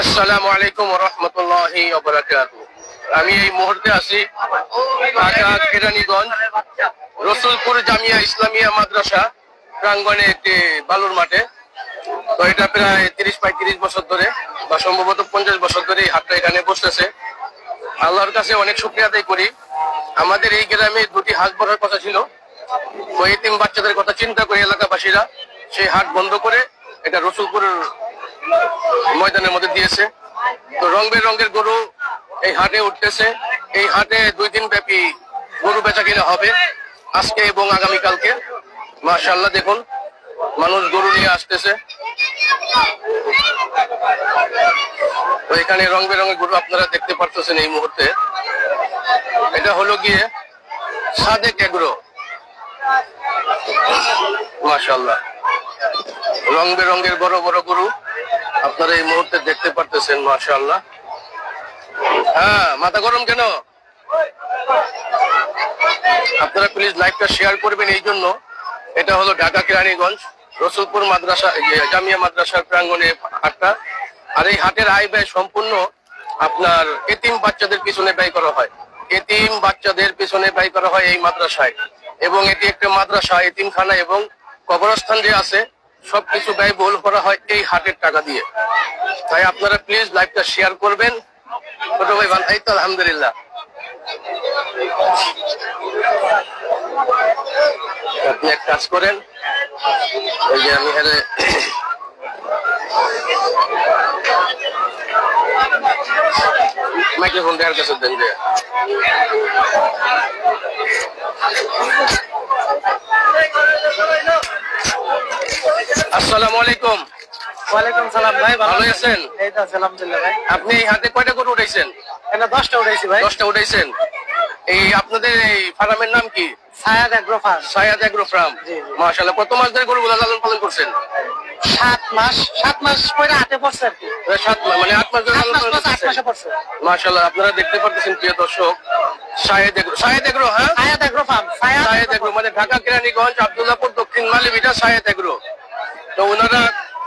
আসসালামু আলাইকুম রহমতুল্লাহি আমি এই মুহূর্তে আছি ঢাকা, কেরানীগঞ্জ, রসুলপুর জামিয়া ইসলামিয়া মাদ্রাসা, প্রাঙ্গণে একটি বালুর মাঠে। তো এটা প্রায় তিরিশ পঁয়ত্রিশ বছর ধরে বা সম্ভবত পঞ্চাশ বছর ধরে এই হাটটা এখানে বসতেছে। আল্লাহর কাছে অনেক শুক্রিয়া আদায় করি। আমাদের এই গ্রামে দুটি হাট বসার কথা ছিল। তো এই তিন বাচ্চাদের কথা চিন্তা করে এলাকাবাসীরা। সেই হাট বন্ধ করে এটা রসুলপুর ময়দানের মধ্যে দিয়েছে। তো রং বেরঙের গরু এই হাটে উঠতেছে। এই হাটে দুই দিন ব্যাপী গরু বেচা কিনা হবে আজকে এবং আগামীকালকে। মাশাল্লাহ দেখুন, মানুষ গরু নিয়ে আসতেছে। তো এখানে রং বেরঙের গরু আপনারা দেখতে পারতেছেন এই মুহূর্তে। এটা হলো গিয়ে সাদেক এগ্রো। মাশাল্লাহ রং বেরঙের বড় বড় গরু। আপনারা এই মুহূর্তে দেখতে পারতেছেন মাশাল্লাহ হ্যাঁ মাথা গরম কেন? আপনারা প্লিজ লাইভটা শেয়ার করবেন এই জন্য। এটা হলো ঢাকা কেরানীগঞ্জ, রসুলপুর মাদ্রাসা জামিয়া মাদ্রাসার প্রাঙ্গণে হাটটা। আর এই হাটের আয় ব্যয় সম্পূর্ণ আপনার এতিম বাচ্চাদের পিছনে ব্যয় করা হয়। এতিম বাচ্চাদের পিছনে ব্যয় করা হয় এই মাদ্রাসায়। এবং এটি একটা মাদ্রাসা, এতিমখানা এবং কবরস্থান যে আছে, সবকিছু ব্যয় ব্যয়বহুল করা হয় এই হাটের টাকা দিয়ে। তাই আপনারা প্লিজ লাইভটা শেয়ার করবেন। ছোট ভাই ভালো, এই তো আলহামদুলিল্লাহ। আপনি এক কাজ করেন, এই যে আমি হেরে মাইক্রোফোন দেওয়ার কাছে দেন যে। আসসালামু আলাইকুম ওয়ালাইকুম সালাম ভাই ভালো আছেন? এই তো আলহামদুলিল্লাহ ভাই। আপনি হাতে কয়টা গরু উঠাইছেন? এটা দশটা উঠাইছি ভাই। দশটা উঠাইছেন। এই আপনাদের এই ফার্মের নাম কি? ছায়া দেখো ফার্ম। Sayad agro farm. জি, জি। মাশাআল্লাহ কত মাস ধরে গরুগুলো লালন পালন করছেন? সাত মাস সাত মাস পরে হাতে পড়ছে আর কি। সাত মাস মানে আট মাস ধরে লালন পালন করছেন? মাশাআল্লাহ আপনারা দেখতে পারতেছেন প্রিয় দর্শক সায়েদ এগ্রো সায়েদ এগ্রো হ্যাঁ? ছায়া দেখো ফার্ম ছায়া এগ্রো মানে ঢাকা কেরানীগঞ্জ আব্দুল্লাহপুর দক্ষিণ মালিবিটা সায়েদ এগ্রো। তো ওনারা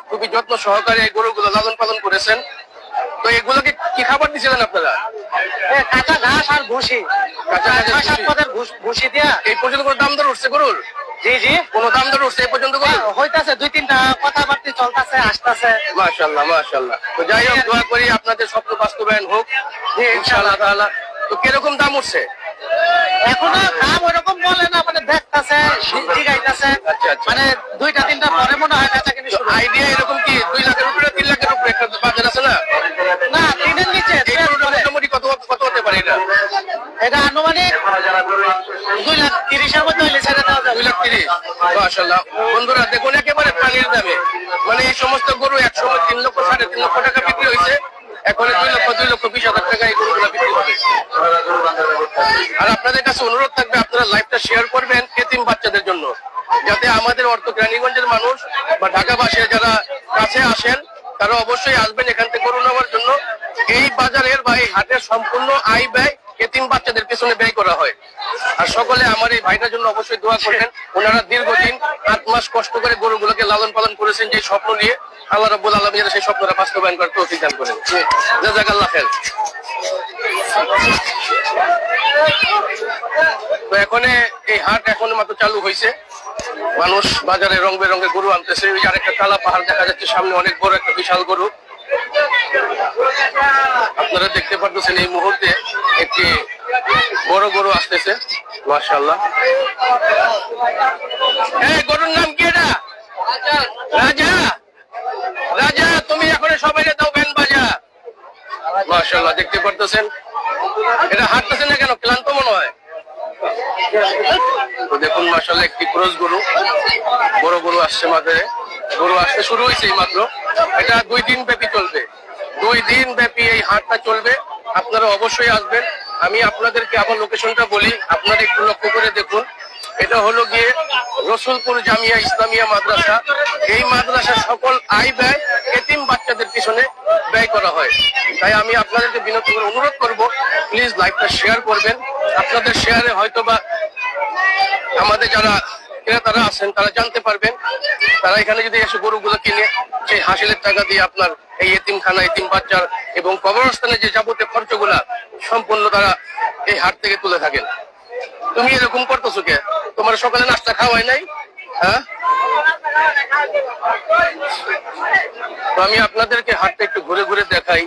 খুবই যত্ন সহকারে এই গরুগুলো লালন পালন করেছেন। তো এগুলোকে কি খাবার দিয়েছিলেন আপনারা? কাঁচা ঘাস আর ভুসি। কাঁচা ঘাস আর ভুসি। দিয়া। এই পর্যন্ত কোনো দাম দর উঠছে গরুর? জি জি। কোনো দাম দর উঠছে এই পর্যন্ত গরুর? হইতাছে দুই তিনটা কথাবার্তা চলতেছে আসতেছে। মাশাল্লাহ মাশাল্লাহ। তো যাই হোক দোয়া করি আপনাদের স্বপ্ন বাস্তবায়ন হোক। ইনশাআল্লাহ তাআলা। তো কীরকম দাম উঠছে? এখনও দাম ওরকম বলে না মানে দেখতাছে জিগাইতাছে আচ্ছা, আচ্ছা। মানে দুইটা তিনটা পরে মনে হয় বেচা কিনি শুরু। আইডিয়া এরকম কি দুই লাখের উপরে তিন লাখের উপরে একটা বাজার আছে না? না তিনের নিচে এই দুয়ের গরুটা উপরে। মোটামুটি কত কত হতে পারে এটা? এটা আনুমানিক দুই লাখ তিরিশের মধ্যে হইলে ছেড়ে দেওয়া যাবে। দুই লাখ তিরিশ বন্ধুরা দেখুন একেবারে পানির দামে। মানে এই সমস্ত গরু এক সময় তিন লক্ষ সাড়ে তিন লক্ষ টাকা বিক্রি হয়েছে এখন দুই লক্ষ দুই লক্ষ বিশ হাজার টাকা এই গরুগুলো বিক্রি হবে। আর আপনাদের কাছে অনুরোধ থাকবে, আপনারা লাইভটা শেয়ার করবেন এতিম বাচ্চাদের জন্য, যাতে আমাদের অর্থ গ্রানীগঞ্জের মানুষ বা ঢাকাবাসী যারা কাছে আসেন, তারা অবশ্যই আসবেন এখান থেকে গরু নেওয়ার জন্য। এই বাজারের বা এই হাটের সম্পূর্ণ আয় ব্যয় এতিম বাচ্চাদের পেছনে ব্যয় করা হয়। আর সকলে আমার এই ভাইটার জন্য অবশ্যই দোয়া করবেন। ওনারা দীর্ঘদিন আট মাস কষ্ট করে গরুগুলোকে লালন পালন করেছেন যে স্বপ্ন নিয়ে আল্লাহ রাব্বুল আলামিন যেন সেই স্বপ্নটা বাস্তবায়ন করার তৌফিক দান করেন। জাযাকাল্লাহ খাইর। তো এখন এই হাট এখন মাত্র চালু হয়েছে মানুষ বাজারে রং বেরঙের গরু আনতেছে। ওই আরেকটা কালা পাহাড় দেখা যাচ্ছে, সামনে অনেক বড় একটা বিশাল গরু। আপনারা দেখতে পারতেছেন এই মুহূর্তে একটি বড় গরু আসতেছে মাশাল্লাহ এই গরুর নাম কি এটা? রাজা। রাজা, তুমি এখন সবাই দাও ব্যান বাজা। মাশাল্লাহ দেখতে পারতেছেন? এটা হাঁটতেছে না কেন? ক্লান্ত মনে হয়। দেখুন মাসাল্লাহ একটি ক্রস গরু, বড় গরু আসছে মাঝে। গরু আসতে শুরু হয়েছে মাত্র এটা দুই দিন ব্যাপী চলবে। দুই দিন ব্যাপী এই হাটটা চলবে। আপনারা অবশ্যই আসবেন। আমি আপনাদেরকে আবার লোকেশনটা বলি। আপনারা একটু লক্ষ্য করে দেখুন। এটা হলো গিয়ে রসুলপুর জামিয়া ইসলামিয়া মাদ্রাসা। এই মাদ্রাসা সকল আয় ব্যয় এতিম বাচ্চাদের পিছনে ব্যয় করা হয়। তাই আমি আপনাদেরকে করে অনুরোধ করব প্লিজ লাইভটা শেয়ার করবেন। আপনাদের শেয়ারে হয়তো বা আমাদের যারা ক্রেতারা আছেন, তারা জানতে পারবেন। তারা এখানে যদি এসে গরুগুলো কিনে, সেই হাসিলের টাকা দিয়ে আপনার এই এতিমখানা এতিম বাচ্চার এবং কবরস্থানে যে যাবতীয় খরচগুলা সম্পূর্ণ তারা এই হাট থেকে তুলে থাকেন। তুমি এরকম করতেছো কে? তোমার সকালে নাস্তা খাওয়াই নাই? হ্যাঁ? তো আমি আপনাদেরকে হাটটা একটু ঘুরে ঘুরে দেখাই।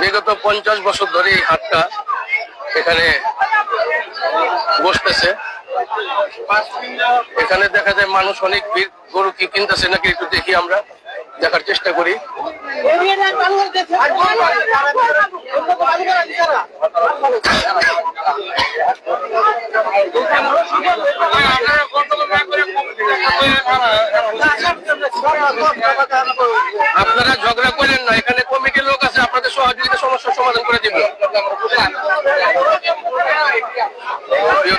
বিগত পঞ্চাশ বছর ধরে এই হাটটা এখানে বসতেছে। এখানে দেখা যায় মানুষ অনেক ভিড় গরু কি কিনতেছে নাকি একটু দেখি আমরা। দেখার চেষ্টা করি। আপনারা ঝগড়া করেন না, এখানে কমিটির লোক আছে, আপনাদের সহযোগিতা সমস্যার সমাধান করে দিব।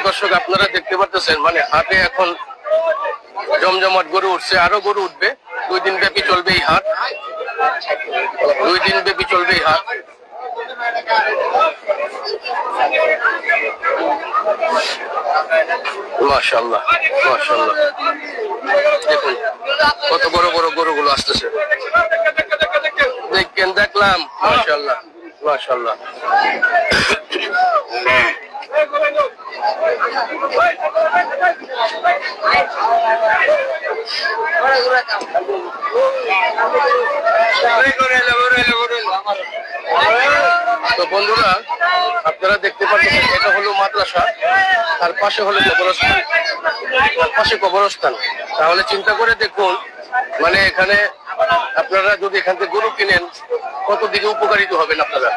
দর্শক, আপনারা দেখতে পাচ্ছেন মানে হাতে এখন জমজমাট গরু উঠছে, আরও গরু উঠবে। দুই দিন ব্যাপী চলবে এই হাট। দুই দিন ব্যাপী চলবে এই হাট। দেখুন, কত বড় বড় গরুগুলো আসতেছে। দেখেন, দেখলাম। মাশাল্লাহ মাশাল্লাহ তো বন্ধুরা, আপনারা দেখতে পাচ্ছেন এটা হলো মাদ্রাসা, তার পাশে হলো কবরস্থান। তার পাশে কবরস্থান। তাহলে চিন্তা করে দেখুন মানে এখানে আপনারা যদি এখান থেকে গরু কিনেন, কত দিকে উপকারিত হবেন আপনারা?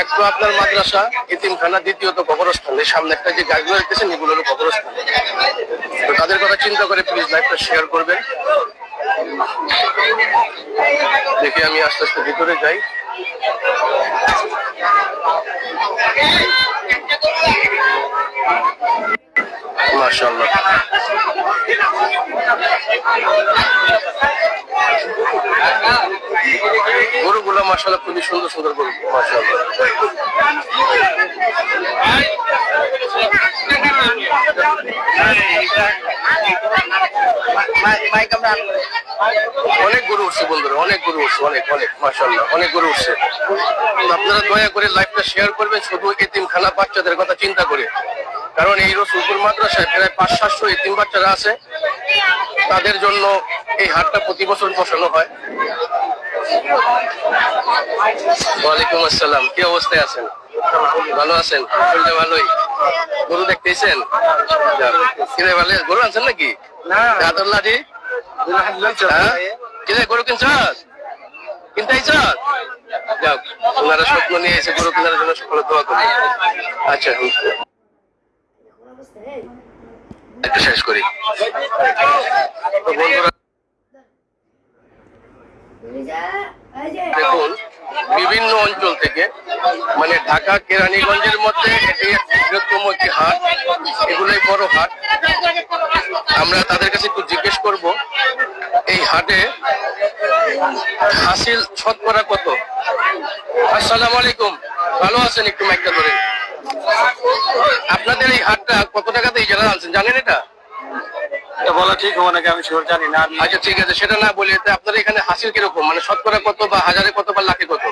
এক তো আপনার মাদ্রাসা, এতিমখানা, দ্বিতীয়ত কবরস্থান। সামনে একটা যে গাছগুলো দেখতেছেন, এগুলো হলো কবরস্থান। তো তাদের কথা চিন্তা করে প্লিজ লাইভটা শেয়ার করবেন। দেখি আমি আস্তে আস্তে ভিতরে যাই। মাশাআল্লাহ। মাশাআল্লাহ খুবই সুন্দর সুন্দর গরু অনেক গরু উঠছে বন্ধুরা, অনেক গরু উঠছে, অনেক অনেক, মাশাআল্লাহ, অনেক গরু উঠছে। আপনারা দয়া করে লাইভটা শেয়ার করবেন, শুধু এতিমখানা বাচ্চাদের কথা চিন্তা করে। কারণ এই রসুলপুর মাদ্রাসায় প্রায় পাঁচ সাতশো এতিম বাচ্চারা আছে। তাদের জন্য এই হাটটা প্রতি বছর বসানো হয়। ওয়ালাইকুম আসসালাম। কি অবস্থায় আছেন? ভালো আছেন? শরীরটা ভালোই? গরু দেখতেছেন? কিরে ভালো? গরু আনছেন নাকি? দাদর লাঠি? হ্যাঁ? কিরে গরু কিনছস? কিনতে আইছস যাক ওনারা স্বপ্ন নিয়ে এসে গরু কেনার জন্য সকলে দোয়া করি আচ্ছা একটু শেষ করি। বন্ধুরা দেখুন, বিভিন্ন অঞ্চল থেকে মানে ঢাকা, কেরানীগঞ্জের মধ্যে এটি একটি বৃহত্তম একটি হাট, এগুলোই বড় হাট। আমরা তাদের কাছে একটু জিজ্ঞেস করব, এই হাটে হাসিল শতকরা কত? আসসালামু আলাইকুম। ভালো আছেন একটু মাইকটা ধরে আপনাদের এই হাটটা কত টাকাতে এই জায়গা আনছেন? জানেন এটা? এটা বলা ঠিক হবে নাকি আমি শিওর জানি না। আচ্ছা ঠিক আছে সেটা না বলি আপনার এখানে হাসিল কীরকম? মানে শতকরা কত বা হাজারে কত বা লাখে কত?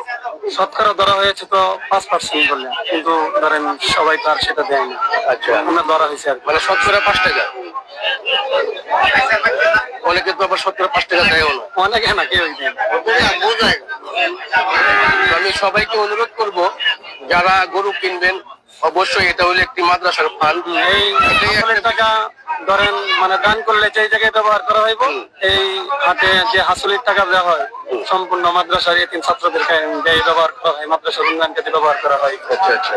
শতকরা ধরা হয়েছে তো পাঁচ পার্সেন্ট বললেন কিন্তু ধরেন সবাই তো আর সেটা দেয় না। আচ্ছা। আমরা ধরা হয়েছে আর। মানে শতকরা পাঁচ টাকা? অনেকে তো আবার শতকরা পাঁচ টাকা দেয়ও না। অনেকে না। তো আমি সবাইকে অনুরোধ করব যারা গরু কিনবেন অবশ্যই এটা হলো একটি মাদ্রাসার ফান্ড এই টাকা ধরেন মানে দান করলে যে জায়গায় ব্যবহার করা হইব এই হাতে যে হাসুলির টাকা দেওয়া হয় সম্পূর্ণ মাদ্রাসার এতিম ছাত্রদেরকে ব্যয় ব্যবহার করা হয় মাদ্রাসার উন্নয়ন ক্ষেত্রে ব্যবহার করা হয়। আচ্ছা আচ্ছা।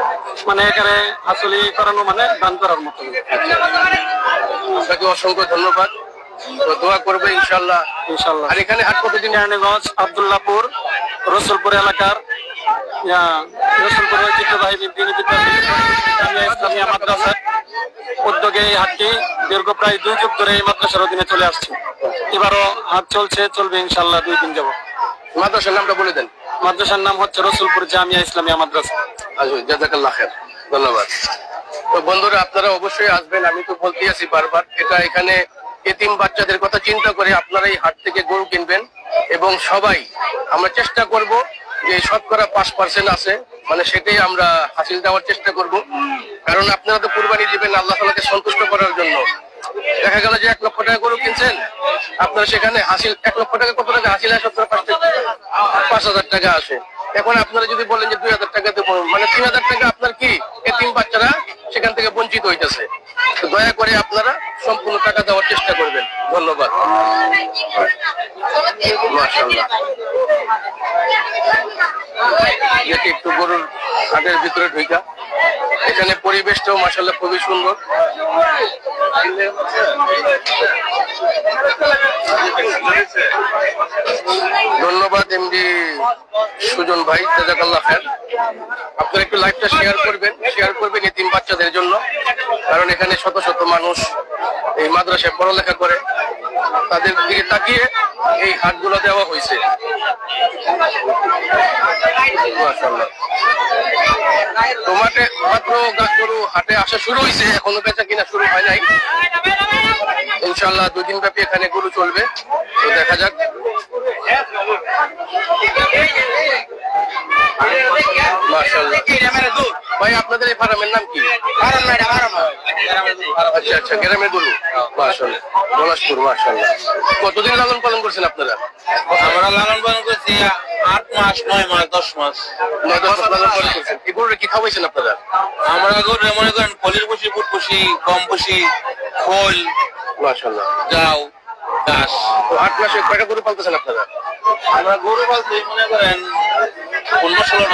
মানে এখানে হাসুলি করানো মানে দান করার মতো আপনাকে অসংখ্য ধন্যবাদ। তো দোয়া করবে ইনশাল্লাহ ইনশাল্লাহ আর এখানে হাট কেরানীগঞ্জ আবদুল্লাপুর রসুলপুর এলাকার রসুলপুর ঐতিহ্যবাহী দিনী ইসলামিয়া মাদ্রাসা উদ্যোগে এই হাটটি দীর্ঘ প্রায় দুই যুগ ধরে এই মাদ্রাসার অধীনে চলে আসছে। এবারও হাট চলছে চলবে ইনশাল্লাহ দুই দিন যাব মাদ্রাসার নামটা বলে দেন। মাদ্রাসার নাম হচ্ছে রসুলপুর জামিয়া ইসলামিয়া মাদ্রাসা। জাজাকাল্লাহ খের ধন্যবাদ। তো বন্ধুরা আপনারা অবশ্যই আসবেন আমি তো বলতেই আছি বারবার এটা এখানে এতিম বাচ্চাদের কথা চিন্তা করে আপনারা এই হাট থেকে গরু কিনবেন এবং সবাই আমরা চেষ্টা করব যে শতকরা পাঁচ পার্সেন্ট আছে মানে সেটাই আমরা হাসিল দেওয়ার চেষ্টা করব। কারণ আপনারা তো কুরবানি দিবেন, আল্লাহ তালাকে সন্তুষ্ট করার জন্য। দেখা গেল যে এক লক্ষ টাকা গরু কিনছেন, আপনার সেখানে হাসিল, এক লক্ষ টাকা কত টাকা হাসিল টাকা। পাঁচ হাজার টাকা আসে। এখন আপনারা যদি বলেন যে দুই হাজার টাকা দেবো মানে তিন হাজার টাকা আপনার কি? এতিম বাচ্চারা সেখান থেকে বঞ্চিত হইতেছে। দয়া করে আপনারা সম্পূর্ণ টাকা দেওয়ার চেষ্টা করবেন। ধন্যবাদ। যেটি একটু গরুর হাটের ভিতরে ঢুকা এখানে পরিবেশটাও মাসাল্লাহ খুবই সুন্দর। ধন্যবাদ এমডি সুজন ভাই জাজাকাল্লাহ খান আপনারা একটু লাইভটা শেয়ার করবেন শেয়ার করবেন এতিম বাচ্চাদের জন্য। কারণ এখানে শত শত মানুষ এই মাদ্রাসায় পড়ালেখা করে। তাদের দিকে তাকিয়ে এই হাটগুলো দেওয়া হয়েছে। তোমাকে মাত্র গরু হাটে আসা শুরু হয়েছে, এখনও বেচা কিনা শুরু হয় নাই। ইনশাল্লাহ দুদিন ব্যাপী এখানে গরু চলবে। তো দেখা যাক। ভাই আপনাদের এই ফার্মের নাম কি? আচ্ছা আচ্ছা গ্রামের গরু। মাশাআল্লাহ। পলাশপুর মাশাআল্লাহ। কতদিন লালন পালন করছেন আপনারা? আমরা লালন পালন করছি আট মাস নয় মাস দশ মাস। নয় দশ মাস লালন পালন করছেন। এই গরুটা কি খাওয়াইছেন আপনারা? আমরা গরু মনে করেন ফলির বসি ফুট বসি কম বসি খোল মাশাআল্লাহ। যাও ঘাস তো আট মাসে কয়টা গরু পালতেছেন আপনারা? আমরা গরু পালছি মনে করেন পনেরো ষোলো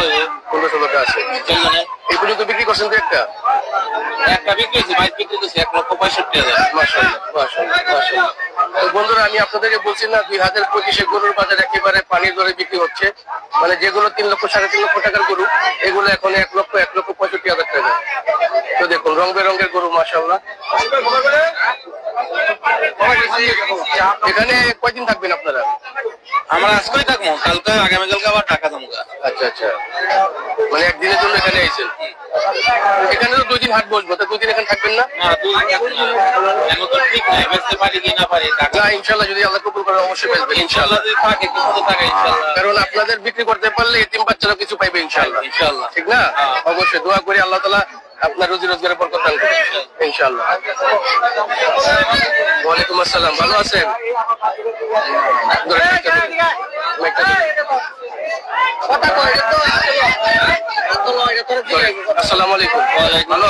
পনেরো ষোলোটা আছে। এই পর্যন্ত বিক্রি করছেন তো একটা? একটা বিক্রি হয়েছে বাইক বিক্রি করছি এক লক্ষ পঁয়ষট্টি হাজার। মাশাআল্লাহ, মাশাআল্লাহ, মাশাআল্লাহ। বন্ধুরা আমি আপনাদেরকে বলছি না দুই হাজার পঁচিশে গরুর বাজার একেবারে পানির দরে বিক্রি হচ্ছে। মানে যেগুলো তিন লক্ষ সাড়ে তিন লক্ষ টাকার গরু এগুলো এখন এক লক্ষ এক লক্ষ পঁয়ষট্টি হাজার টাকা। তো দেখুন রং বেরঙের গরু মাসাল্লাহ এখানে কয়দিন থাকবেন আপনারা? আমরা আজকেই থাকব। কালকে আগামীকালকে আবার আচ্ছা আচ্ছা। মানে একদিনের জন্য এখানে আইছেন? এখানে তো দুই দিন হাট বসবো তো দুই দিন এখানে থাকবেন না ইনশাল্লাহ যদি আল্লাহ কবুল করে অবশ্যই ইনশাল্লাহ টাকা ইনশাল্লাহ কারণ আপনাদের বিক্রি করতে পারলে এতিম বাচ্চারা কিছু পাইবে ইনশাল্লাহ ইনশাল্লাহ ঠিক না? হ্যাঁ। অবশ্যই দোয়া করি আল্লাহ তালা আপনার রুজি রোজগারের পর কথা ইনশাল্লাহ ওয়ালাইকুম আসসালাম। ভালো আছেন। আসসালামু আলাইকুম। ভালো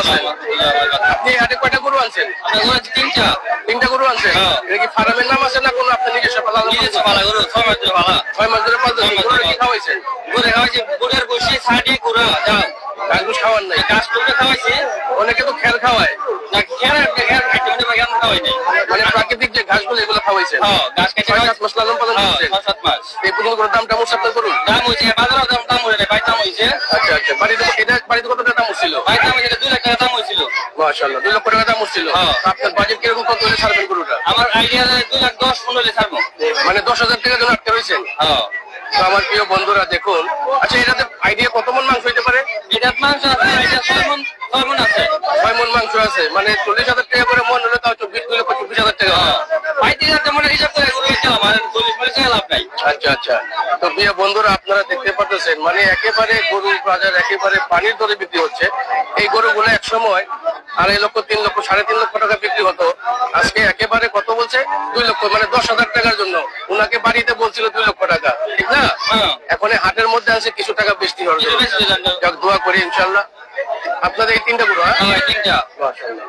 আপনি হাটে কয়টা গরু আনছেন? তিনটা। তিনটা গরু আনছেন? হ্যাঁ। এটা কি ফার্মের নাম আছে না কোনো আপনার নিজস্ব পালন নিজস্ব পালা গরু ছয় মাস ধরে পালা। ছয় মাস ধরে পালতেছেন। ছয় মাস গরুটা ধরে কি খাওয়াইছেন? ঘুরে খাওয়াইছে বসে ঘাস খাওয়ান নাই। খাওয়াইছে অনেকে তো খেল খাওয়ায়। মানে মানে প্রাকৃতিক যে ঘাসগুলো এগুলো খাওয়াইছেন হ্যাঁ কেটে মাস লালন পালন হ্যাঁ করছেন সাত মাস। এই পর্যন্ত কোনো দাম টাম আপনার করুন? দাম হয়েছে বাজারও দাম দাম হয়েছে ভাই দাম হয়েছে আচ্ছা আচ্ছা। বাড়িতে এটা বাড়িতে কত দাম উঠছিল ভাই দাম হয়েছে দুই লাখ টাকা দাম হয়েছিল মাশাআল্লাহ দুই লক্ষ টাকা দাম হ্যাঁ। আপনার বাজেট কীরকম কত হলে ছাড়বেন গরুটা? আমার আইডিয়া দুই লাখ দশ পনেরো ছাড়বো। মানে দশ হাজার টাকা জন্য আটকে রয়েছেন। আমার প্রিয় বন্ধুরা দেখুন। আচ্ছা এটাতে আইডিয়া কত মন মাংস হইতে পারে? এটা মাংস আছে এটা ছয় মন ছয় মন আছে? ছয় মন মাংস আছে। মানে চল্লিশ হাজার টাকা করে মন হলে তাও চব্বিশ দুই লক্ষ চব্বিশ হাজার টাকা। হ্যাঁ। হাজার মনে হিসাব করে গেলাম আর চল্লিশ পয়সা লাভ নাই। আচ্ছা আচ্ছা। তো প্রিয় বন্ধুরা আপনারা দেখতে পাচ্ছেন মানে একেবারে গরু বাজার একেবারে পানির দরে বিক্রি হচ্ছে। এই গরুগুলো এক সময় আড়াই লক্ষ তিন লক্ষ সাড়ে তিন লক্ষ টাকা বিক্রি হতো। আজকে একেবারে কত বলছে? দুই লক্ষ মানে দশ হাজার টাকার জন্য। উনাকে বাড়িতে বলছিল দুই লক্ষ টাকা ঠিক না? হ্যাঁ। এখন হাটের মধ্যে আছে কিছু টাকা বেশি হবে দোয়া করি ইনশাল্লাহ আপনাদের এই তিনটা গরু হ্যাঁ? হ্যাঁ তিনটা। মাশাআল্লাহ।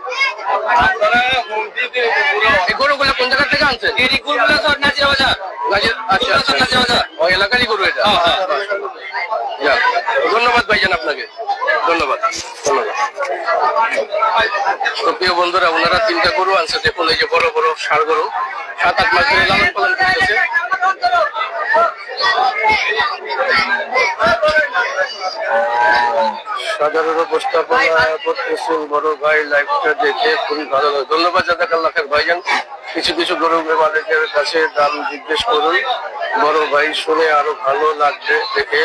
এই গরুগুলো কোন জায়গা থেকে আনছেন? এটি গুলগুলা তো নাজিরা বাজার। গাজীর আচ্ছা আচ্ছা বাজার। ওই এলাকারই গরু এটা। হ্যাঁ, হ্যাঁ। ধন্যবাদ ভাইজান আপনাকে। ধন্যবাদ ধন্যবাদ। তো প্রিয় বন্ধুরা ওনারা তিনটা গরু আনছে দেখুন এই যে বড় বড় ষাড় গরু। সাত আট মাস ধরে লালন পালন করতেছে। সাধারণ উপস্থাপনা করতেছেন বড় ভাই লাইভটা দেখে খুবই ভালো লাগে ধন্যবাদ জাদাকাল্লাহের ভাইজান। কিছু কিছু গরু মালিকের কাছে দাম জিজ্ঞেস করুন। বড় ভাই শুনে আরও ভালো লাগবে দেখে।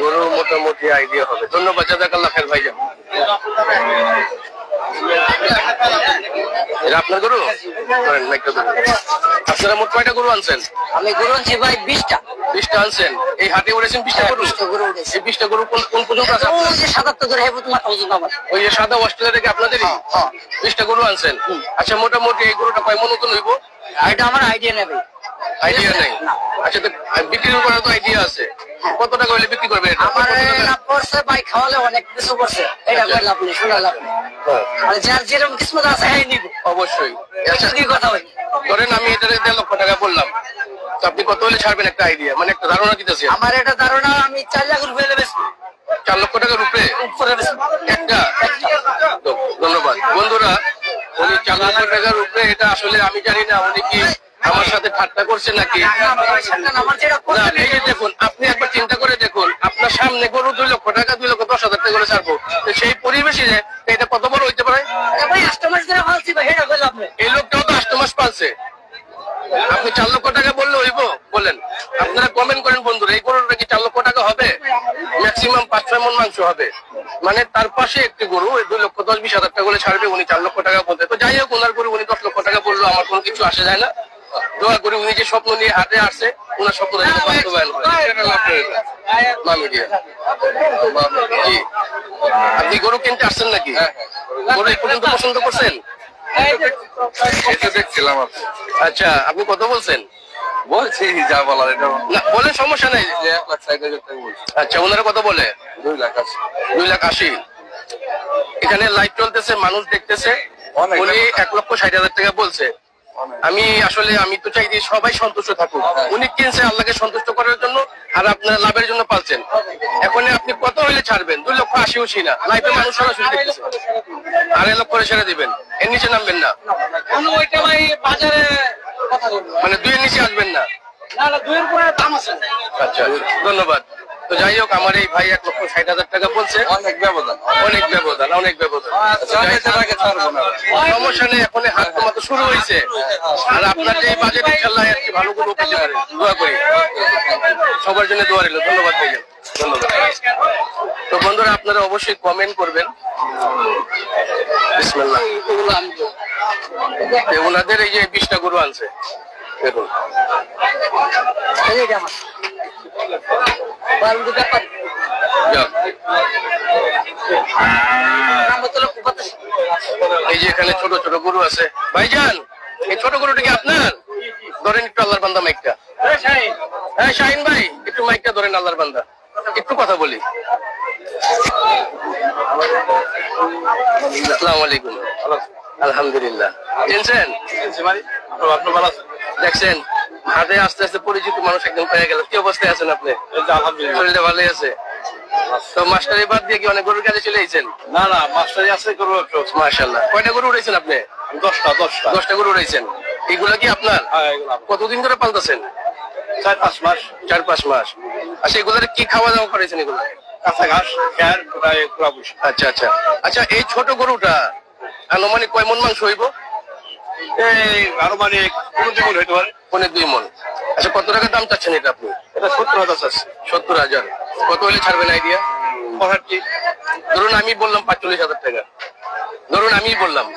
গরু মোটামুটি আইডিয়া হবে। ধন্যবাদ জাদাকাল্লাহের ভাইজান। এটা আপনার গরু? ধরেন, মাইকটা ধরুন। আপনারা মোট কয়টা গরু আনছেন? আমি গরু আনছি ভাই বিশটা। বিশটা আনছেন। এই হাটে উড়েছেন বিশটা গরু? গরু এই বিশটা গরু কোন কোন পর্যন্ত আছে ও যে সাতাত্তর ধরে হেবো তোমার ওজন আমার ওই যে সাদা অস্ট্রেলিয়া থেকে আপনাদেরই? হ্যাঁ। বিশটা গরু আনছেন। আচ্ছা মোটামুটি এই গরুটা কয় মন ওজন হইব? এটা আমার আইডিয়া নেবে। আইডিয়া নেই? আচ্ছা তো বিক্রি করার তো আইডিয়া আছে। কত টাকা হলে বিক্রি করবে এটা? আমার লাভ করছে ভাই খাওয়ালে অনেক কিছু করছে। এটা করে লাভ নেই শোনা লাভ নেই। হ্যাঁ, যার যেরকম কিসমত আছে হ্যাঁ নিব। অবশ্যই। আচ্ছা কি কথা ভাই ধরেন আমি এটা দেড় লক্ষ টাকা বললাম। তো আপনি কত হলে ছাড়বেন একটা আইডিয়া মানে একটা ধারণা দিতেছি আমার এটা ধারণা আমি চার লাখ রুপয়ে বেচবো। চার লক্ষ টাকার উপরে একটা? ধন্যবাদ। বন্ধুরা উনি চার লক্ষ টাকার উপরে এটা আসলে আমি জানি না উনি কি আমার সাথে ঠাট্টা করছে নাকি? দেখুন আপনি একবার চিন্তা করে দেখুন আপনার সামনে গরু দুই লক্ষ টাকা দুই লক্ষ দশ হাজার টাকা করে ছাড়বো। তো সেই পরিবেশে যে এটা কত বড় হইতে পারে? এই লোকটাও তো আষ্ট মাস পালছে। আপনি চার লক্ষ টাকা বললে হইব? বলেন। আপনারা কমেন্ট করেন বন্ধুরা এই গরুটা কি চার লক্ষ টাকা হবে? ম্যাক্সিমাম পাঁচ ছয় মন মাংস হবে। মানে তার পাশে একটি গরু দুই লক্ষ দশ বিশ হাজার টাকা করে ছাড়বে উনি চার লক্ষ টাকা বলতে। তো যাই হোক ওনার গরু উনি দশ লক্ষ টাকা বলল আমার কোনো কিছু আসে যায় না। দোয়া করি উনি যে স্বপ্ন নিয়ে হাতে আসছে ওনার বাস্তবায়ন হয়। জি। আপনি গরু কিনতে আসছেন নাকি? গরু পর্যন্ত পছন্দ করছেন? দেখছিলাম আচ্ছা আপনি কত বলছেন? বলছি যা বলার এটা। না বলেন সমস্যা নাই। এক লাখ ষাট হাজার টাকা বলছি। আচ্ছা ওনারা কত বলে? দুই লাখ আছে দুই লাখ আশি। এখানে লাইভ চলতেছে মানুষ দেখতেছে। উনি এক লক্ষ ষাট হাজার টাকা বলছে। আমি আসলে আমি তো চাই যে সবাই সন্তুষ্ট থাকুক। উনি কিনছে আল্লাহকে সন্তুষ্ট করার জন্য আর আপনার লাভের জন্য পালছেন। এখন আপনি কত হইলে ছাড়বেন? দুই লক্ষ আশি উশি না। লাইফে মানুষ সরাসরি দেখতেছে। আড়াই লক্ষ করে ছেড়ে দিবেন। এর নিচে নামবেন না। মানে দুইয়ের নিচে আসবেন না। না না দুইয়ের পরে দাম আছে। আচ্ছা ধন্যবাদ। তো যাই হোক আমার এই ভাই এক লক্ষ ষাট হাজার টাকা বলছে। অনেক ব্যবধান। অনেক ব্যবধান অনেক ব্যবধান। আচ্ছা। সমস্যা নেই এখন হাত তোমার তো শুরু হয়েছে। আর আপনার যে বাজেট ইনশাল্লাহ আর কি ভালো করে পেতে পারে দোয়া করি। সবার জন্য দোয়া রইল। ধন্যবাদ ধন্যবাদ। তো বন্ধুরা আপনারা অবশ্যই কমেন্ট করবেন। বিসমিল্লাহ। ওনাদের এই যে বিশটা গরু আনছে। দেখুন এই যে এখানে ছোট ছোট গরু আছে। ভাইজান এই ছোট গরুটা কি আপনার? ধরেন একটু আল্লাহর বান্দা মাইকটা। হ্যাঁ শাহিন। ভাই একটু মাইকটা ধরেন আল্লাহর বান্দা। একটু কথা বলি। আসসালামু আলাইকুম। আলহামদুলিল্লাহ। চিনছেন আপনি ভালো আছেন? দেখছেন হাতে আস্তে আস্তে পরিচিত মানুষ একদম পেয়ে গেল। কি অবস্থায় আছেন আপনি? শরীরটা ভালোই আছে? তো মাস্টারি বাদ দিয়ে কি অনেক গরুর কাছে চলে এসেছেন না না মাস্টারি আছে করব একটু মাশাল্লাহ কয়টা গরু উঠেছেন আপনি? দশটা দশটা। দশটা গরু উঠেছেন এইগুলা কি আপনার? হ্যাঁ কতদিন ধরে পালতেছেন? চার পাঁচ মাস। চার পাঁচ মাস। আচ্ছা এগুলার কি খাওয়া দাওয়া করেছেন এগুলো? কাঁচা ঘাস খেয়ার আচ্ছা আচ্ছা। আচ্ছা এই ছোট গরুটা আনুমানিক কয় মন মাংস হইব? এই আরও কোন জীবন হইতে পারে? পনেরো দুই মন। আচ্ছা কত টাকা দাম চাচ্ছেন এটা আপনি? এটা সত্তর হাজার আছে সত্তর হাজার। কত হলে ছাড়বেন আইডিয়া পঁয়ষট্টি। ধরুন আমি বললাম পাঁচচল্লিশ হাজার টাকা। ধরুন আমি বললাম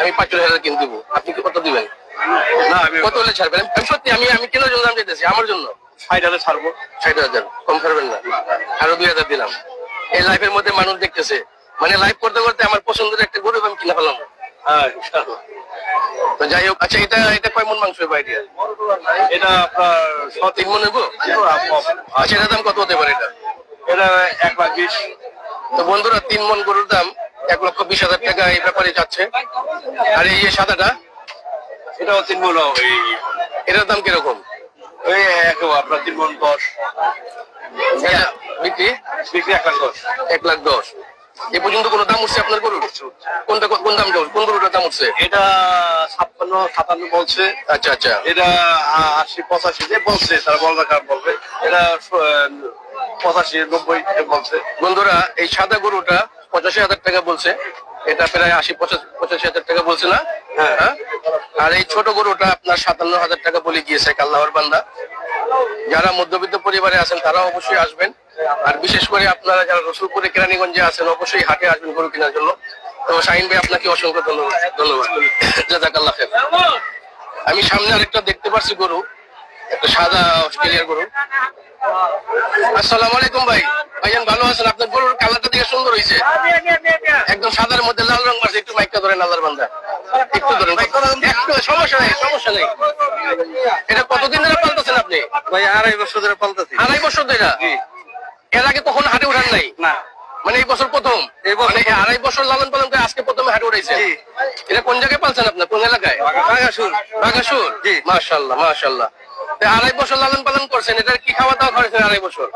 আমি পাঁচচল্লিশ হাজার কিনে দেবো। আপনি কি কত দিবেন? না আমি কত হলে ছাড়বেন? আমি- সত্যি আমি আমি কেনার জন্য দাম চাইতেছি আমার জন্য? ষাট হাজার ছাড়বো। ষাট হাজার কম ছাড়বেন না। আরও দুই হাজার দিলাম। এই লাইফের মধ্যে মানুষ দেখতেছে। মানে লাইভ করতে করতে আমার পছন্দের একটা গরু আমি কিনে ফেলাম। হ্যাঁ ইনশাআল্লাহ। তো যাই হোক আচ্ছা এটা এটা কয় মন মাংস হবে আইডিয়া এটা আপনার তিন মন হইব আচ্ছা। এটার দাম কত হতে পারে এটা? এটা এক লাখ বিশ। তো বন্ধুরা তিন মন গরুর দাম এক লক্ষ বিশ হাজার টাকা এই ব্যাপারে যাচ্ছে। আর এই যে সাদাটা? এটাও তিন মন এটার দাম কীরকম? ওই এক আপনার তিন মন দশ। এটা বিক্রি? বিক্রি এক লাখ দশ। এক লাখ দশ। এ পর্যন্ত কোনো দাম উঠছে আপনার গরুর? কোনটা কোন দামটা কোন গরুটার দাম উঠছে? এটা ছাপ্পান্ন সাতান্ন বলছে। আচ্ছা আচ্ছা। এটা আশি পঁচাশি যে বলছে তারা বলবে কার বলবে। এটা পঁচাশি নব্বই বলছে। বন্ধুরা এই সাদা গরুটা পঁচাশি হাজার টাকা বলছে। এটা প্রায় আশি পঁচাশি পঁচাশি হাজার টাকা বলছে না? হ্যাঁ। হ্যাঁ? আর এই ছোট গরুটা আপনার সাতান্ন হাজার টাকা বলে গিয়েছে কাল্লাহর বান্দা। যারা মধ্যবিত্ত পরিবারে আছেন তারা অবশ্যই আসবেন। আর বিশেষ করে আপনারা যারা রসুলপুরে কেরানীগঞ্জে আছেন অবশ্যই হাটে আসবেন গরু কেনার জন্য। তো শাহিন ভাই আপনাকে অসংখ্য ধন্যবাদ। ধন্যবাদ। জাজাকাল্লাহ খের আমি সামনে আরেকটা দেখতে পাচ্ছি গরু। একটা সাদা অস্ট্রেলিয়ার গরু। আসসালামু আলাইকুম ভাই। ভাইজান ভালো আছেন? আপনার গরুর কালারটা দিকে সুন্দর হয়েছে। একদম সাদার মধ্যে লাল রং মারছে। একটু মাইকটা ধরেন আল্লাহর বান্দা। একটু ধরেন। একটু সমস্যা নেই সমস্যা নেই। এটা কতদিন ধরে পালতেছেন আপনি? ভাই আড়াই বছর ধরে পাল্টাছি আড়াই বছর ধরে? এর আগে কখনো হাটে উঠান নাই? না। মানে এই বছর প্রথম? মানে এই আড়াই বছর লালন পালন করে আজকে প্রথমে হাটে উঠাইছে এটা কোন জায়গায় পালছেন আপনার কোন এলাকায়? বাগাসুর। বাগাসুর? মাশাল্লাহ মাশাল্লাহ আড়াই বছর লালন পালন করছেন এটার কি খাওয়া দাওয়া করেছেন আড়াই বছর?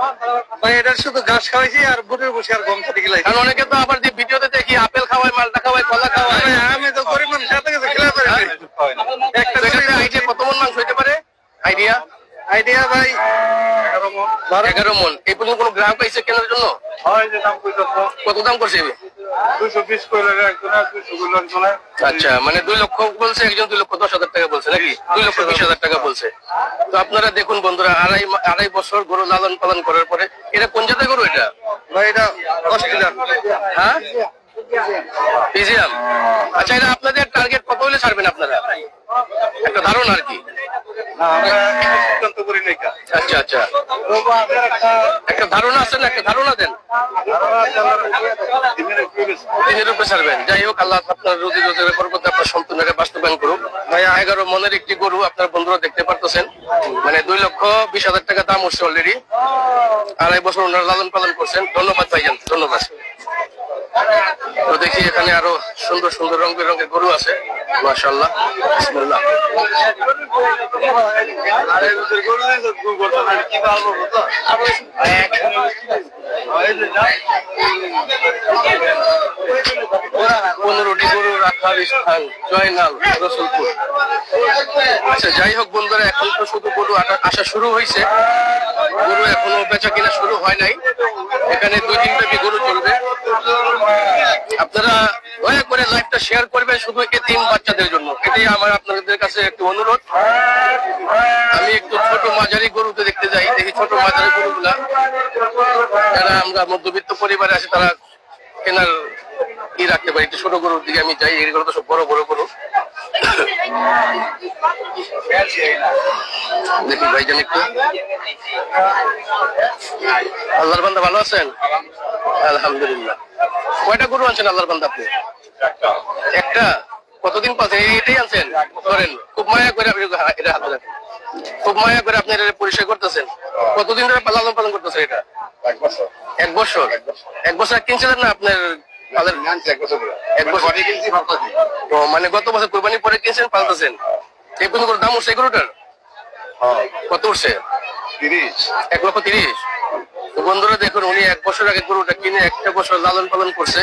ভাই শুধু ঘাস খাওয়াইছি আর বুটের বসে আর গম খেতে গেলাই কারণ অনেকে তো আবার যে ভিডিওতে দেখি আপেল খাওয়ায় মালটা খাওয়ায় কলা খাওয়ায়। আমি তো গরিব মানুষ সাথে কাছে খেলা পারি একটা আইডিয়া কত মন মাংস হইতে পারে? আইডিয়া? আইডিয়া ভাই এগারো মন। এই পর্যন্ত কোনো গ্রাহক পাইছে কেনার জন্য? কত দাম করছে আচ্ছা মানে দুই লক্ষ বলছে একজন দুই লক্ষ দশ হাজার টাকা বলছে নাকি? দুই লক্ষ বিশ হাজার টাকা বলছে। তো আপনারা দেখুন বন্ধুরা আড়াই আড়াই বছর গরু লালন পালন করার পরে এটা কোন জাতের গরু এটা? এটা অস্ট্রেলিয়ান। হ্যাঁ? পিজিএম আচ্ছা এটা আপনাদের টার্গেট কত হলে ছাড়বেন আপনারা? একটা ধারণা আর কি। আচ্ছা আচ্ছা। একটা ধারণা আছে না? একটা ধারণা দেন। দিনের উপরে ছাড়বেন। যাই হোক আল্লাহ আপনার রোজি রোজগার করতে আপনার সন্তানের বাস্তবায়ন করুক। এগারো মনের একটি গরু আপনার বন্ধুরা দেখতে পারতেছেন। মানে দুই লক্ষ বিশ হাজার টাকা দাম উঠছে অলরেডি আড়াই বছর ওনারা লালন পালন করছেন। ধন্যবাদ ভাইজান। ধন্যবাদ। তো দেখি এখানে আরও সুন্দর সুন্দর রং বেরঙের গরু আছে। মাশাল্লাহ পনেরোটি গরু রাখার স্থান আচ্ছা যাই হোক বন্ধুরা, এখন তো শুধু গরু আসা শুরু হয়েছে গরু এখনও বেচা কিনা শুরু হয় নাই। এখানে দুই তিন ব্যাপী গরু চলবে। আপনারা দয়া করে লাইভটা শেয়ার করবেন শুধু এতিম বাচ্চাদের জন্য। এটাই আমার আপনাদের কাছে একটু অনুরোধ। আমি একটু ছোট মাঝারি গরুতে দেখতে যাই, দেখি ছোট মাঝারি গরুগুলা। যারা আমরা মধ্যবিত্ত পরিবারে আছে, তারা কেনার ই রাখতে পারি। একটু ছোট গরুর দিকে আমি যাই, এগুলো তো সব বড় বড় গরু। দেখি ভাইজান একটু। আল্লাহর বান্দা ভালো আছেন? আলহামদুলিল্লাহ। কয়টা গরু আনছেন আল্লাহর বান্দা আপনি? একটা? কতদিন পাচ্ছেন এটাই আনছেন? করেন খুব মায়া করে আপনি এটা হাতে রাখেন। খুব মায়া করে আপনি এটা পরিষ্কার করতেছেন। কতদিন ধরে লালন পালন করতেছেন এটা? এক বছর। এক বছর? কিনছিলেন না আপনার এক বছর মানে গত বছর পরে কিনছেন পালতেছেন এই পর্যন্ত দাম উঠছে এই কত উঠছে? এক লক্ষ তিরিশ। তো বন্ধুরা দেখুন উনি এক বছর আগে গরুটা কিনে একটা বছর লালন পালন করছে।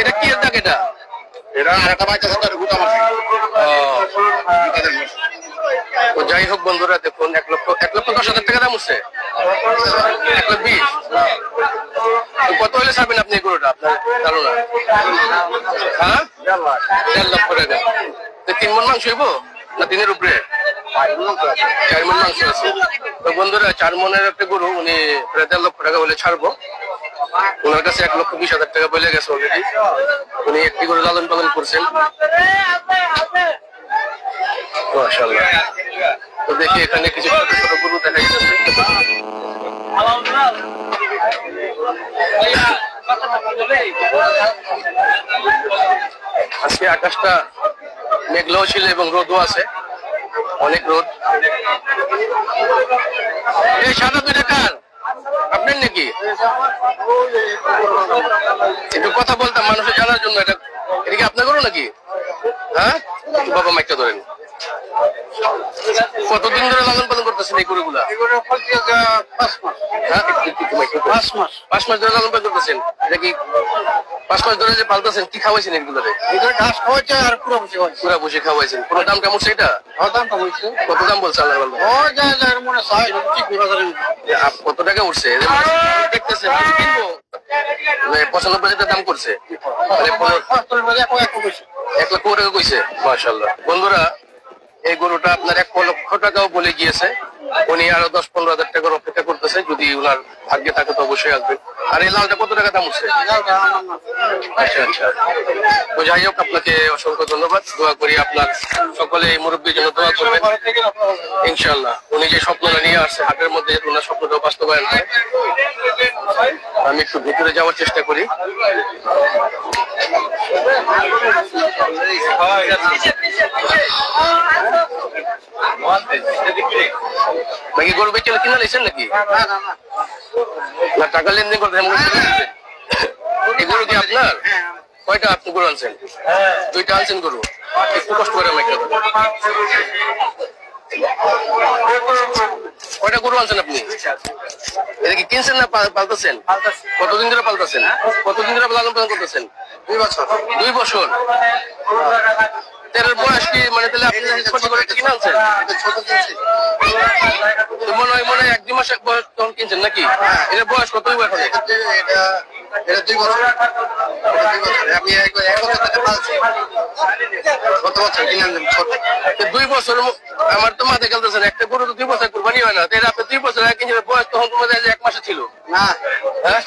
এটা কি দাগ এটা। তো যাই হোক বন্ধুরা দেখুন এক লক্ষ এক লক্ষ দশ হাজার টাকা দাম উঠছে। এক লক্ষ বিশ। কত হলে ছাড়বেন আপনি গরুটা? আপনার ধারণা? হ্যাঁ? দেড় লক্ষ টাকা। তিন মন মাংস হইব? না তিনের উপরে? চার মন মাংস আছে। তো বন্ধুরা, চার মনের একটা গরু, উনি প্রায় দেড় লক্ষ টাকা বলে ছাড়বো। ওনার কাছে এক লক্ষ বিশ হাজার টাকা বলে গেছে অলরেডি উনি একটি গরু লালন পালন করছেন। আজকে আকাশটা মেঘলাও ছিল এবং রোদও আছে। অনেক রোদ। এই কার? আপনার নাকি? একটু কথা বলতাম মানুষের জানার জন্য। এটা এটা কি আপনার নাকি? হ্যাঁ? বাবা মাইকটা ধরেন। কতদিন ধরে লালন পালন করতেছেন এই গরুগুলা। পাঁচ মাস। পাঁচ মাস। ধরে লালন পালন করতেছেন? এটা কি পাঁচ মাস ধরে যে পালতেছেন কি খাওয়াইছেন এগুলোরে ঘাস খাওয়াচ্ছে আর পুরো বসে পুরা বসে খাওয়াইছেন। কোনো দাম কেমন সেটা কত দাম বলছে আল্লাহ কত টাকা উঠছে? এই যে মানুষ দেখতেছে মানুষ কিনবো। মানে পঁচানব্বই হাজার দাম করছে। মানে এক লক্ষ টাকা কইছে মাশাল্লাহ বন্ধুরা এই গরুটা আপনার এক লক্ষ টাকাও বলে গিয়েছে। উনি আরও দশ পনেরো হাজার টাকার অপেক্ষা করতেছে যদি উনার ভাগ্যে থাকে তো অবশ্যই আসবে। আর এই লালটা কত টাকা দাম হচ্ছে? আচ্ছা আচ্ছা। তো যাই হোক আপনাকে অসংখ্য ধন্যবাদ। দোয়া করি আপনার সকলে এই মুরব্বীর জন্য দোয়া করবেন। ইনশাল্লাহ উনি যে স্বপ্নটা নিয়ে আসছে হাটের মধ্যে ওনার স্বপ্নটা বাস্তবায়ন হয়। আমি একটু ভিতরে যাওয়ার চেষ্টা করি। নাকি গরু বেচে কিনা লেছেন নাকি? না, টাকা লেনদেন করতে এই গরু কি আপনার? কয়টা আপনি গরু আনছেন? দুইটা আনছেন গরু? একটু কষ্ট করে আমাকে কয়টা গরু আনছেন আপনি? এটা কি কিনছেন না পাল- পালতেছেন? কতদিন ধরে পালতেছেন? কতদিন ধরে লালন পালন করতেছেন? দুই বছর। দুই বছর। তেরের বয়স কি? মানে তাহলে আপনি ছোট করে কিনে আনছেন? ছোট মনে হয় মনে হয় এক দুই মাস এক বয়স তখন কিনছেন নাকি? এর বয়স কত এখন? এটা এটা দুই বছর। এটা দুই বছর। আমি এক এক বছর থেকে পালছি গত বছর কিনে আনলাম ছোট। দুই বছর আমার তো মাথায় খেলতেছেন একটা গরু তো দুই বছর কোরবানি হয় না। তাই আপনি দুই বছর আগে কিনছিলেন বয়স তখন তোমার এক মাসে ছিল। না। হ্যাঁ?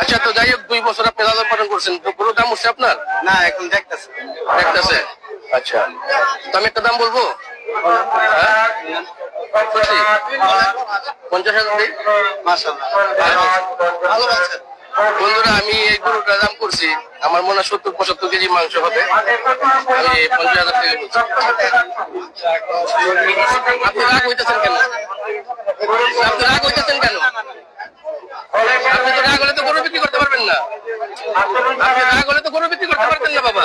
আচ্ছা তো যাই হোক দুই বছর আপনি লালন পালন করছেন। তো গরুর দাম উঠছে আপনার? না এখন দেখতেছি দেখতেছে। আচ্ছা। তো আমি একটা দাম বলব? হ্যাঁ? পঞ্চাশ হাজার দিই? ভালো বলছেন বন্ধুরা আমি এই গরুটার দাম করছি। আমার মনে হয় সত্তর পঁচাত্তর কেজি মাংস হবে। আমি পঞ্চাশ হাজার টাকা বলছি। আপনি রাগ হইতেছেন কেন? আপনি রাগ হইতেছেন কেন? আপনি তো রাগ হলে তো গরু বিক্রি করতে পারবেন না। আপনি রাগ হলে তো গরু বিক্রি করতে পারবেন না বাবা।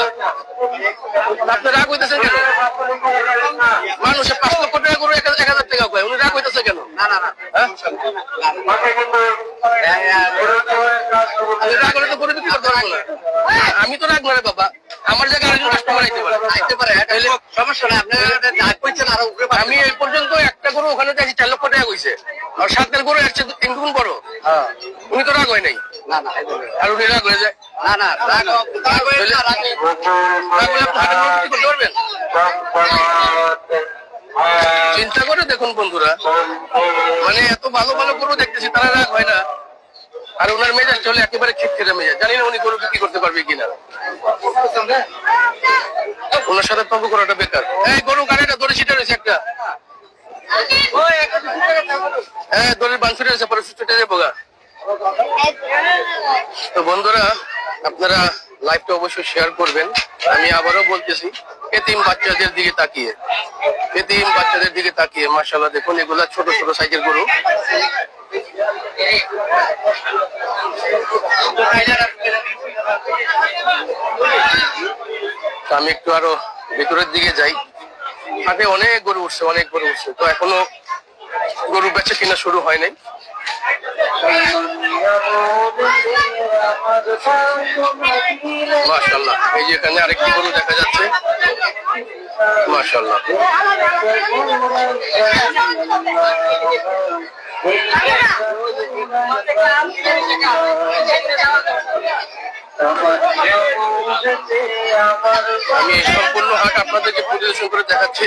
আপনি রাগ হইতেছেন কেন? মানুষের পাঁচ লক্ষ টাকা গরু এক হাজার টাকা পায় উনি রাগ হইতেছে কেন? না না না। হ্যাঁ? আমি তো না। রাগ নয় বাবা। আমার জায়গায় আরেকজন পারে। আইতে পারে সমস্যা নাই। আপনি আরও উপরে আমি এই পর্যন্ত একটা গরু ওখানে চার লক্ষ টাকা কইছে। আর সাতের গরু আসছে তিন গুণ বড়। হ্যাঁ। উনি তো রাগ হয় নাই। আর উনি রাগ হয়ে যায়। না না রাগ রাগ রাগ রাগ চিন্তা করে দেখুন বন্ধুরা। মানে এত ভালো ভালো গরু দেখতেছি তারা রাগ হয় না। আর ওনার মেজাজ চলে একেবারে খিটখিটে মেজাজ। জানি না উনি গরু বিক্রি করতে পারবে কিনা। ওনার সাথে তর্ক করাটা বেকার। এই গরু গাড়িটা দড়ি ছিটে রয়েছে একটা। হ্যাঁ দড়ির বাঞ্ছুরি রয়েছে, পরে যাব গা। তো বন্ধুরা, আপনারা লাইভটা অবশ্যই শেয়ার করবেন। আমি আবারও বলতেছি, এতিম বাচ্চাদের দিকে তাকিয়ে। এতিম বাচ্চাদের দিকে তাকিয়ে, মাশাআল্লাহ, দেখুন, এগুলা ছোট ছোট সাইজের গরু। আমি একটু আরও ভেতরের দিকে যাই। হাটে অনেক গরু উঠছে, অনেক গরু উঠছে। তো এখনও গরু বেচা কিনা শুরু হয় নাই। মাশাল্লাহ এই যে এখানে আরেকটি গরু দেখা যাচ্ছে। মাশাল্লাহ আমি সম্পূর্ণ হাট আপনাদেরকে পরিদর্শন করে দেখাচ্ছি।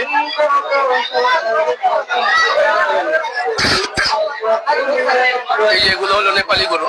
এই যে এগুলো হলো নেপালি গরু।